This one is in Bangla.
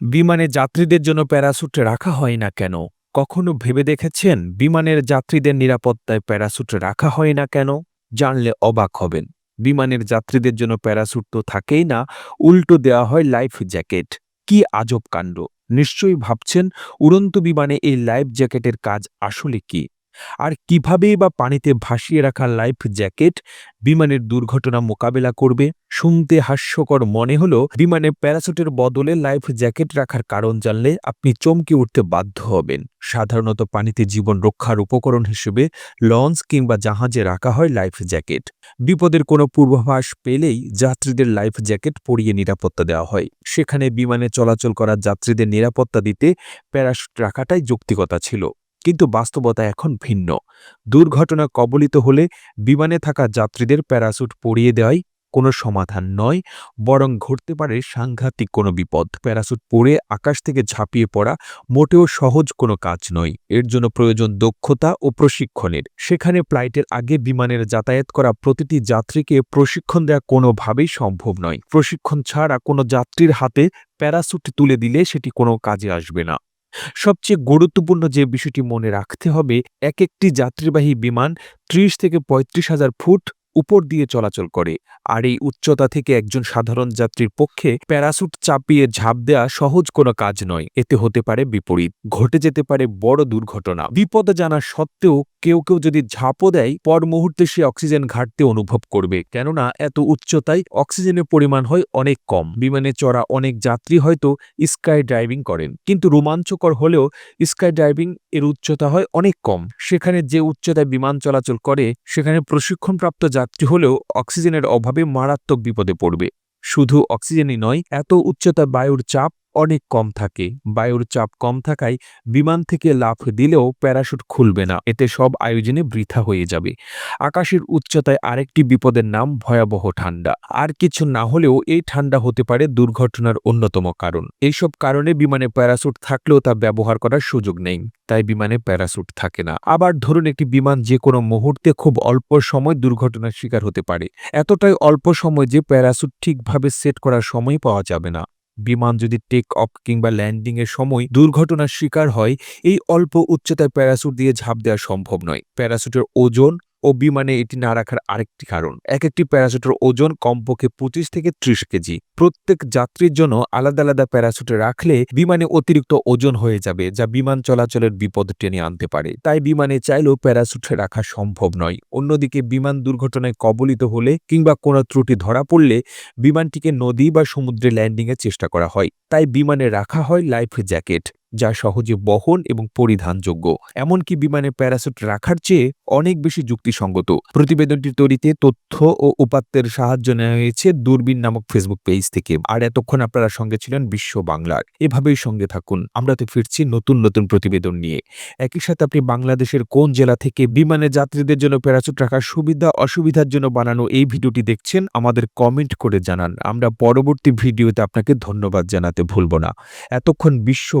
বিমানে যাত্রীদের জন্য প্যারাসুট রাখা হয় না কেন? কখনো ভেবে দেখেছেন বিমানের যাত্রীদের নিরাপত্তায় প্যারাসুট রাখা হয় না কেন? জানলে অবাক হবেন। বিমানের যাত্রীদের জন্য প্যারাসুট তো থাকেই না, উল্টো দেওয়া হয় লাইফ জ্যাকেট। কি আজব কাণ্ড! নিশ্চয়ই ভাবছেন উড়ন্ত বিমানে এই লাইফ জ্যাকেটের কাজ আসলে কি? আর কিভাবেই বা পানিতে ভাসিয়ে রাখা লাইফ জ্যাকেট বিমানের দুর্ঘটনা মোকাবেলা করবে? শুনতে হাস্যকর মনে হলো বিমানে প্যারাসুটের বদলে লাইফ জ্যাকেট রাখার কারণ জানলে আপনি চমকে উঠতে বাধ্য হবেন। সাধারণত পানিতে জীবন রক্ষার উপকরণ হিসেবে লঞ্চ কিংবা জাহাজে রাখা হয় লাইফ জ্যাকেট। বিপদের কোনো পূর্বাভাস পেলেই যাত্রীদের লাইফ জ্যাকেট পরিয়ে নিরাপত্তা দেওয়া হয়। সেখানে বিমানে চলাচল করা যাত্রীদের নিরাপত্তা দিতে প্যারাশুট রাখাটাই যৌক্তিকতা ছিল। কিন্তু বাস্তবতা এখন ভিন্ন। দুর্ঘটনা কবলিত হলে বিমানে থাকা যাত্রীদের প্যারাসুট পরিয়ে দেওয়াই কোনো সমাধান নয়, বরং ঘটতে পারে সাংঘাতিক কোনো বিপদ। প্যারাসুট পরে আকাশ থেকে ঝাঁপিয়ে পড়া মোটেও সহজ কোনো কাজ নয়। এর জন্য প্রয়োজন দক্ষতা ও প্রশিক্ষণের। সেখানে ফ্লাইটের আগে বিমানের যাতায়াত করা প্রতিটি যাত্রীকে প্রশিক্ষণ দেওয়া কোনোভাবেই সম্ভব নয়। প্রশিক্ষণ ছাড়া কোনো যাত্রীর হাতে প্যারাসুট তুলে দিলে সেটি কোনো কাজে আসবে না। সবচেয়ে গুরুত্বপূর্ণ যে বিষয়টি মনে রাখতে হবে এক একটি যাত্রীবাহী বিমান ত্রিশ থেকে পঁয়ত্রিশ হাজার ফুট উপর দিয়ে চলাচল করে। আর এই উচ্চতা থেকে একজন সাধারণ যাত্রীর পক্ষে প্যারাসুট চাপিয়ে ঝাঁপ দেওয়া সহজ কোনো কাজ নয়। এতে হতে পারে বিপরীত, ঘটে যেতে পারে বড় দুর্ঘটনা। বিপদ জানা সত্ত্বেও কেউ কেউ যদি ঝাঁপও দেয়, পর মুহূর্তে সে অক্সিজেন ঘাটতি অনুভব করবে। কেননা এত উচ্চতায় অক্সিজেনের পরিমাণ হয় অনেক কম। বিমানে চড়া অনেক যাত্রী হয়তো স্কাই ড্রাইভিং করেন। কিন্তু রোমাঞ্চকর হলেও স্কাই ড্রাইভিং এর উচ্চতা হয় অনেক কম। সেখানে যে উচ্চতায় বিমান চলাচল করে, সেখানে প্রশিক্ষণপ্রাপ্ত যাত্রী হলেও অক্সিজেনের অভাবে মারাত্মক বিপদে পড়বে। শুধু অক্সিজেনই নয় এত উচ্চতা বায়ুর চাপ অনেক কম থাকে। বায়ুর চাপ কম থাকায় বিমান থেকে লাফ দিলেও প্যারাশুট খুলবে না। এতে সব আয়োজনে বৃথা হয়ে যাবে। আকাশের উচ্চতায় আরেকটি বিপদের নাম ভয়াবহ ঠান্ডা। আর কিছু না হলেও এই ঠান্ডা হতে পারে দুর্ঘটনার অন্যতম কারণ। এইসব কারণে বিমানে প্যারাশুট থাকলেও তা ব্যবহার করার সুযোগ নেই। তাই বিমানে প্যারাশুট থাকে না। আবার ধরুন একটি বিমান যে কোনো মুহূর্তে খুব অল্প সময় দুর্ঘটনার শিকার হতে পারে। এতটাই অল্প সময় যে প্যারাশুট ঠিকভাবে সেট করার সময় পাওয়া যাবে না। বিমান যদি টেক অফ কিংবা ল্যান্ডিং এর সময় দুর্ঘটনার শিকার হয়, এই অল্প উচ্চতায় প্যারাসুট দিয়ে ঝাঁপ দেওয়া সম্ভব নয়। প্যারাসুটের ওজন ও বিমানে এটি না রাখার আরেকটি কারণ। এক একটি প্যারাসুটের ওজন কমপক্ষে পঁচিশ থেকে ত্রিশ কেজি। প্রত্যেক যাত্রীর জন্য আলাদা আলাদা প্যারাসুটে রাখলে বিমানে অতিরিক্ত ওজন হয়ে যাবে, যা বিমান চলাচলের বিপদ টেনে আনতে পারে। তাই বিমানে চাইলেও প্যারাসুটে রাখা সম্ভব নয়। অন্যদিকে বিমান দুর্ঘটনায় কবলিত হলে কিংবা কোনো ত্রুটি ধরা পড়লে বিমানটিকে নদী বা সমুদ্রে ল্যান্ডিংয়ের চেষ্টা করা হয়। তাই বিমানে রাখা হয় লাইফ জ্যাকেট। যা সহজে বহন এবং পরিধানযোগ্য। এমনকি বিমানে প্যারাসুট রাখার চেয়ে অনেক বেশি যুক্তিসঙ্গত। প্রতিবেদনটি তৈরিতে তথ্য ও উপাত্তের সাহায্য নেওয়া হয়েছে দূরবীন নামক ফেসবুক পেজ থেকে। আর এতক্ষণ আপনারা সঙ্গে ছিলেন বিশ্ব বাংলার। এভাবেই সঙ্গে থাকুন। আমরা তো ফিরছি নতুন নতুন প্রতিবেদন নিয়ে। একই সাথে আপনি বাংলাদেশের কোন জেলা থেকে বিমানে যাত্রীদের জন্য প্যারাসুট রাখার সুবিধা, অসুবিধার জন্য বানানো এই ভিডিওটি দেখছেন, আমাদের কমেন্ট করে জানান। আমরা পরবর্তী ভিডিওতে আপনাকে ধন্যবাদ জানাতে ভুলব না। এতক্ষণ বিশ্ব